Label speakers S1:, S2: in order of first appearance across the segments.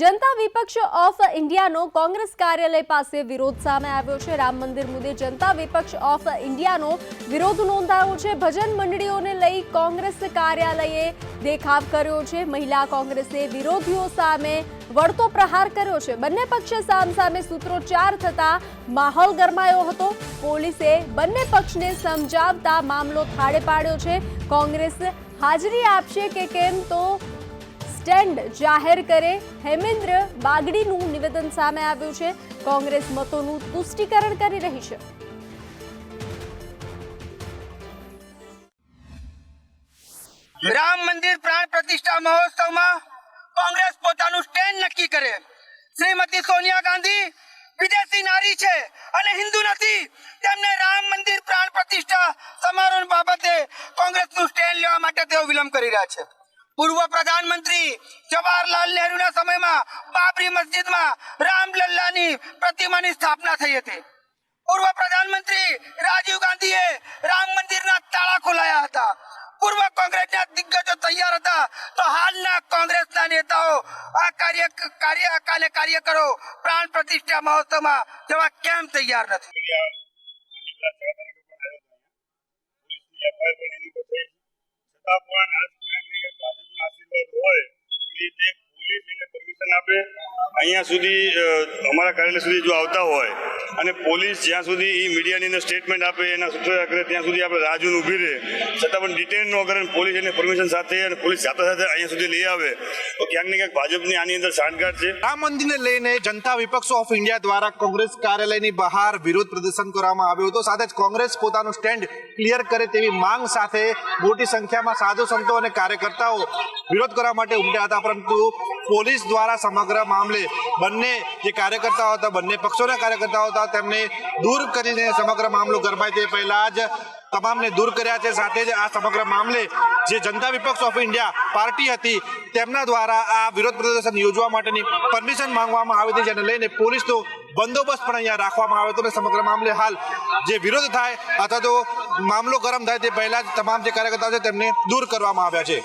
S1: જનતા વિપક્ષ ઓફ ઇન્ડિયાનો કોંગ્રેસ કાર્યાલય પાસે વિરોધ સામે આવ્યો છે. રામ મંદિર મુદ્દે જનતા વિપક્ષ ઓફ ઇન્ડિયાનો વિરોધ નોંધાયો છે. ભજન મંડળીઓને લઈ કોંગ્રેસ કાર્યાલયે દેખાવ કર્યો છે. મહિલા કોંગ્રેસે વિરોધીઓ સામે વળતો પ્રહાર કર્યો છે. બંને પક્ષે સામસામે સૂત્રોચ્ચાર થતા માહોલ ગરમાયો હતો. પોલીસે બંને પક્ષને સમજાવતા મામલો થાળે પાડ્યો છે. કોંગ્રેસ હાજરી આપશે કે કેમ તો સ્ટેન્ડ જાહેર કરે હેમેન્દ્ર બાગડીનું નિવેદન સામે આવ્યું છે. કોંગ્રેસ મતોનું પુષ્ટિકરણ કરી રહી છે.
S2: રામ મંદિર પ્રાણ પ્રતિષ્ઠા મહોત્સવમાં કોંગ્રેસ પોતાનું સ્ટેન્ડ નક્કી કરે. શ્રીમતી સોનિયા ગાંધી વિદેશી નારી છે અને હિન્દુ નથી. તેમને રામ મંદિર પ્રાણ પ્રતિષ્ઠા સમારોહ બાબતે કોંગ્રેસનું સ્ટેન્ડ લેવા માટે તેઓ વિલંબ કરી રહ્યા છે. પૂર્વ પ્રધાનમંત્રી જવાહરલાલ નહેરુના સમયમાં બાબરી મસ્જિદમાં રામલલ્લાની પ્રતિમાની સ્થાપના થઈ હતી. પૂર્વ પ્રધાનમંત્રી રાજીવ ગાંધીએ રામ મંદિરના તાળા ખોલાયા હતા. પૂર્વ કોંગ્રેસના દિગ્ગજો તૈયાર હતા. તો હાલના કોંગ્રેસના નેતાઓ આ કાર્ય કાર્ય કાર્યકરો પ્રાણ પ્રતિષ્ઠા મહોત્સવમાં જવા કેમ તૈયાર નથી?
S3: અહીંયા સુધી અમારા કાર્યાલય સુધી જો આવતા હોય અને પોલીસ જ્યાં સુધી એ મીડિયાની અંદર સ્ટેટમેન્ટ આપે, એના સૂચના કરે ત્યાં સુધી આપણે રાહ જોઈને ઊભી રહે. છતાં પણ ડિટેન ન કરે પોલીસ એને પરમિશન સાથે અને પોલીસ સાથે સાથે અહીંયા સુધી લઈ આવે, તો ક્યાંક ને ક્યાંક ભાજપની આની અંદર સાંઠગાંઠ છે.
S4: રામ મંદિરને લઈને જનતા વિપક્ષ ઓફ ઇન્ડિયા દ્વારા કોંગ્રેસ કાર્યાલયની બહાર વિરોધ પ્રદર્શન કરવામાં આવ્યું હતું. સાથે જ કોંગ્રેસ પોતાનું સ્ટેન્ડ ક્લિયર કરે તેવી માંગ સાથે મોટી સંખ્યામાં સાધુ સંતો અને કાર્યકર્તાઓ વિરોધ કરવા માટે ઉમટ્યા હતા. પરંતુ પોલીસ દ્વારા સમગ્ર મામલે બંને જે કાર્યકર્તાઓ હતા, બંને પક્ષોના કાર્યકર્તાઓ હતા, તેમને દૂર કરીને સમગ્ર મામલો ગરમાય તે પહેલાં જ તમામને દૂર કર્યા છે. સાથે જ આ સમગ્ર મામલે જે જનતા વિપક્ષ ઓફ ઇન્ડિયા પાર્ટી હતી, તેમના દ્વારા આ વિરોધ પ્રદર્શન યોજવા માટેની પરમિશન માંગવામાં આવી હતી, જેને લઈને પોલીસનો બંદોબસ્ત પણ અહીંયા રાખવામાં આવ્યો હતો. અને સમગ્ર મામલે હાલ જે વિરોધ થાય અથવા તો મામલો ગરમ થાય તે પહેલા જ તમામ જે કાર્યકર્તાઓ છે તેમને દૂર કરવામાં આવ્યા છે.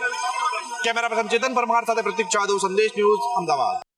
S4: કેમેરા પર્સન ચેતન પરમાર સાથે પ્રતિક જાદવ સંદેશ ન્યૂઝ અમદાવાદ.